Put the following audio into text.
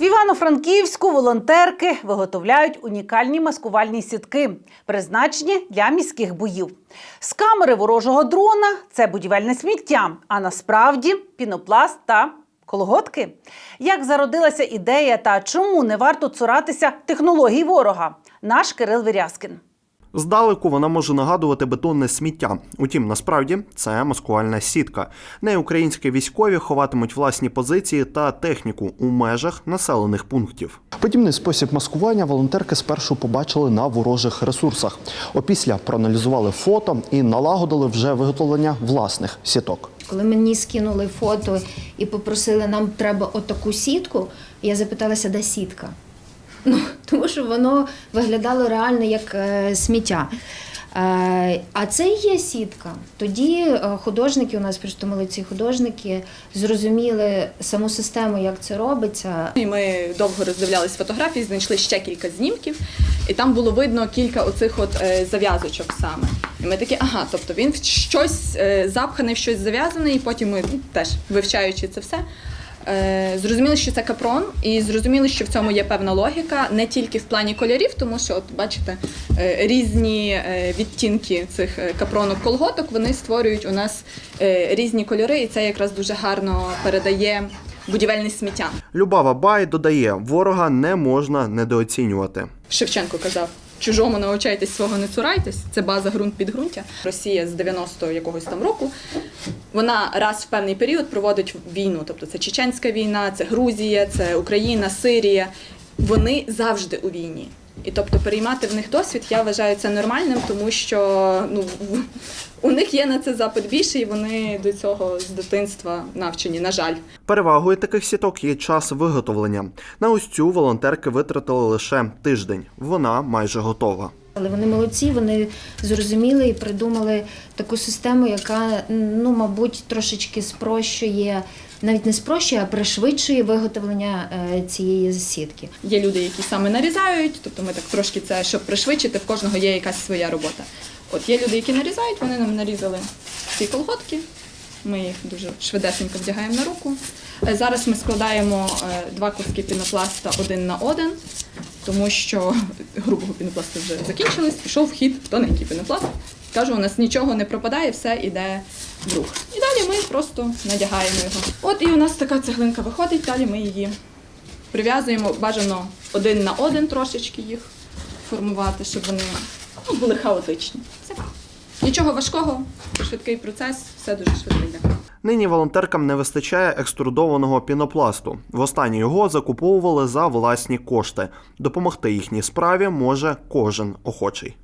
В Івано-Франківську волонтерки виготовляють унікальні маскувальні сітки, призначені для міських боїв. З камери ворожого дрона це будівельне сміття, а насправді пінопласт та колготки. Як зародилася ідея та чому не варто цуратися технологій ворога? Наш Кирил Вірязкін. Здалеку вона може нагадувати бетонне сміття. Утім, насправді це маскувальна сітка. Нею українські військові ховатимуть власні позиції та техніку у межах населених пунктів. Подібний спосіб маскування волонтерки спершу побачили на ворожих ресурсах. Опісля проаналізували фото і налагодили вже виготовлення власних сіток. Коли мені скинули фото і попросили, нам треба отаку сітку, я запиталася, де сітка. Ну, тому що воно виглядало реально як е, сміття. Е, а це є сітка. Тоді е, художники, у нас просто молодці художники, зрозуміли саму систему, як це робиться. І ми довго роздивлялись фотографії, знайшли ще кілька знімків, і там було видно кілька оцих от зав'язочок саме. І ми такі, ага, тобто він щось запханий, щось зав'язаний, і потім ми теж вивчаючи це все. Е, Зрозуміли, що це капрон, і зрозуміли, що в цьому є певна логіка не тільки в плані кольорів, тому що, от бачите, е, різні е, відтінки цих капронок колготок вони створюють у нас різні кольори, і це якраз дуже гарно передає будівельне сміття. Любава Бай додає, ворога не можна недооцінювати. Шевченко казав: чужому навчайтесь свого не цурайтесь. Це база ґрунт підґрунтя. Росія з 90-го якогось там року. Вона раз в певний період проводить війну. Тобто це Чеченська війна, це Грузія, це Україна, Сирія. Вони завжди у війні. І тобто переймати в них досвід, я вважаю це нормальним, тому що ну у них є на це запит більше, і вони до цього з дитинства навчені. На жаль. Перевагою таких сіток є час виготовлення. На ось цю волонтерки витратили лише тиждень. Вона майже готова. Але вони молодці, вони зрозуміли і придумали таку систему, яка, ну, мабуть, трошечки спрощує, навіть не спрощує, а пришвидшує виготовлення е, цієї сітки. Є люди, які саме нарізають, тобто ми так трошки це, щоб пришвидшити, в кожного є якась своя робота. От є люди, які нарізають, вони нам нарізали ці колготки. Ми їх дуже швидесенько вдягаємо на руку. Е, Зараз ми складаємо е, два куски пінопласта один на один, тому що грубого пінопласту вже закінчилось, пішов вхід хід тоненький пінопласт. Кажу, у нас нічого не пропадає, все йде в рух. І далі ми просто надягаємо його. От і у нас така цеглинка виходить, далі ми її прив'язуємо бажано один на один трошечки їх формувати, щоб вони ну, були хаотичні. Все. Нічого важкого, швидкий процес, все дуже швидко йде. Нині волонтеркам не вистачає екструдованого пінопласту. Востаннє його закуповували за власні кошти. Допомогти їхній справі може кожен охочий.